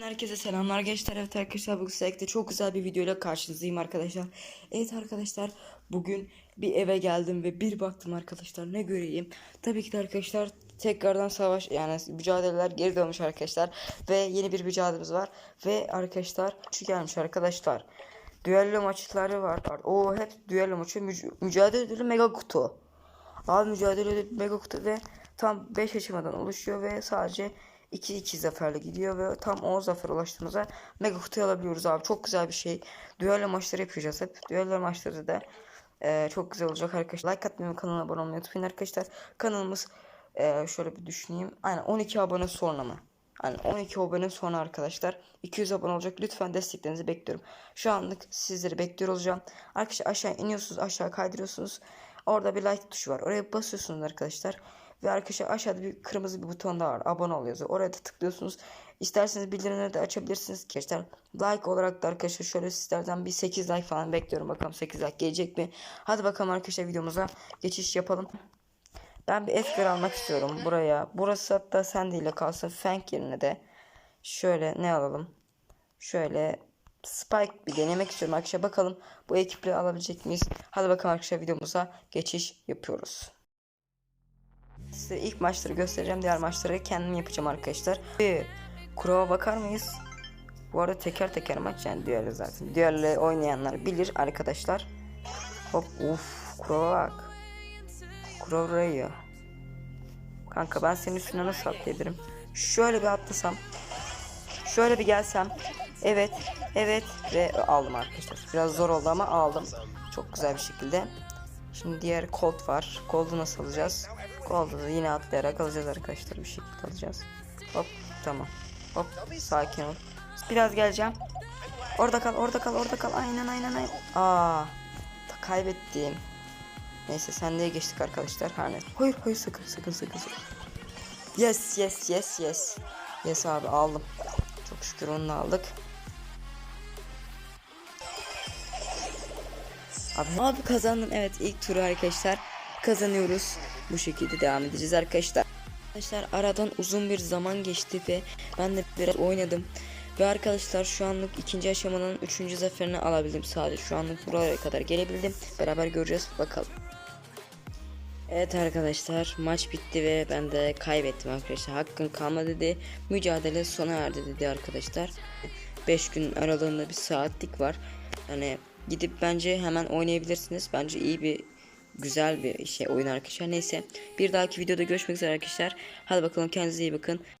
Herkese selamlar gençler. Evet arkadaşlar bugün sizlerle çok güzel bir videoyla karşınızdayım arkadaşlar. Evet arkadaşlar bugün bir eve geldim ve bir baktım arkadaşlar ne göreyim? Tabii ki de arkadaşlar tekrardan savaş yani mücadeleler geri dönmüş arkadaşlar Ve yeni bir mücadelemiz var ve arkadaşlar şu gelmiş arkadaşlar. Düello maçları var. O hep düello maçı müc- mücadele ödülü mega kutu. Abi mücadele ödülü mega kutu ve tam 5 aşamadan oluşuyor ve sadece 2-2 zaferle gidiyor ve tam 10 zafer ulaştığımızda mega kutuyu alabiliyoruz abi. Çok güzel bir şey. Düello maçları yapacağız hep. Düello maçları da e, çok güzel olacak arkadaşlar. Like atmayı ve kanala abone olmayı unutmayın arkadaşlar. Kanalımız e, şöyle bir düşüneyim. Aynen 12 abone sonra mı? Hani 12 abone sonra arkadaşlar 200 abone olacak. Lütfen desteklerinizi bekliyorum. Şu anlık sizleri bekliyor olacağım. Arkadaşlar aşağı iniyorsunuz, aşağı kaydırıyorsunuz. Orada bir like tuşu var. Oraya basıyorsunuz arkadaşlar. Ve arkadaşlar aşağıda bir kırmızı bir buton daha var. Abone ol. Oraya da tıklıyorsunuz. İsterseniz bildirimleri de açabilirsiniz. Arkadaşlar like olarak da arkadaşlar şöyle sizlerden bir 8 like falan bekliyorum. Bakalım 8 like gelecek mi? Hadi bakalım arkadaşlar videomuza geçiş yapalım. Ben bir Edgar almak istiyorum buraya. Burası hatta sendeyle kalsın. Fang yerine de şöyle ne alalım? Şöyle Spike bir denemek istiyorum arkadaşlar. Bakalım bu ekiple alabilecek miyiz? Hadi bakalım arkadaşlar videomuza geçiş yapıyoruz. Size ilk maçları göstereceğim. Diğer maçları kendim yapacağım arkadaşlar. Bir kurava bakar mıyız? Bu arada teker teker maç yani düello zaten. Düello oynayanlar bilir arkadaşlar. Hop uf kurava bak. Vuruyor. Kanka ben senin üstüne nasıl atlayabilirim? Şöyle bir atlasam. Şöyle bir gelsem. Evet. Evet. Ve aldım arkadaşlar. Biraz zor oldu ama aldım. Çok güzel bir şekilde. Şimdi diğer Colt var. Colt'u nasıl alacağız? Da yine atlayarak alacağız arkadaşlar. Bir şekilde alacağız. Hop tamam. Hop sakin ol. Biraz geleceğim. Orada kal, orada kal, orada kal. Aynen aynen aynen. Aa, kaybettim. Neyse sendeyi geçtik arkadaşlar. Hani. Hayır hayır sakın sakın sakın sakın. Yes yes yes yes. Yes abi aldım. Çok şükür onu aldık. Abi, abi kazandım evet ilk turu arkadaşlar kazanıyoruz bu şekilde devam edeceğiz arkadaşlar. Arkadaşlar aradan uzun bir zaman geçti ve ben de biraz oynadım. Ve arkadaşlar şu anlık ikinci aşamanın üçüncü zaferini alabildim. Sadece şu anlık buraya kadar gelebildim. Beraber göreceğiz bakalım. Evet arkadaşlar maç bitti ve ben de kaybettim arkadaşlar. Hakkın kalmadı dedi. Mücadele sona erdi dedi arkadaşlar. 5 gün aralığında bir saatlik var. Hani gidip bence hemen oynayabilirsiniz. Bence iyi bir güzel bir şey oyun arkadaşlar. Neyse bir dahaki videoda görüşmek üzere arkadaşlar. Hadi bakalım kendinize iyi bakın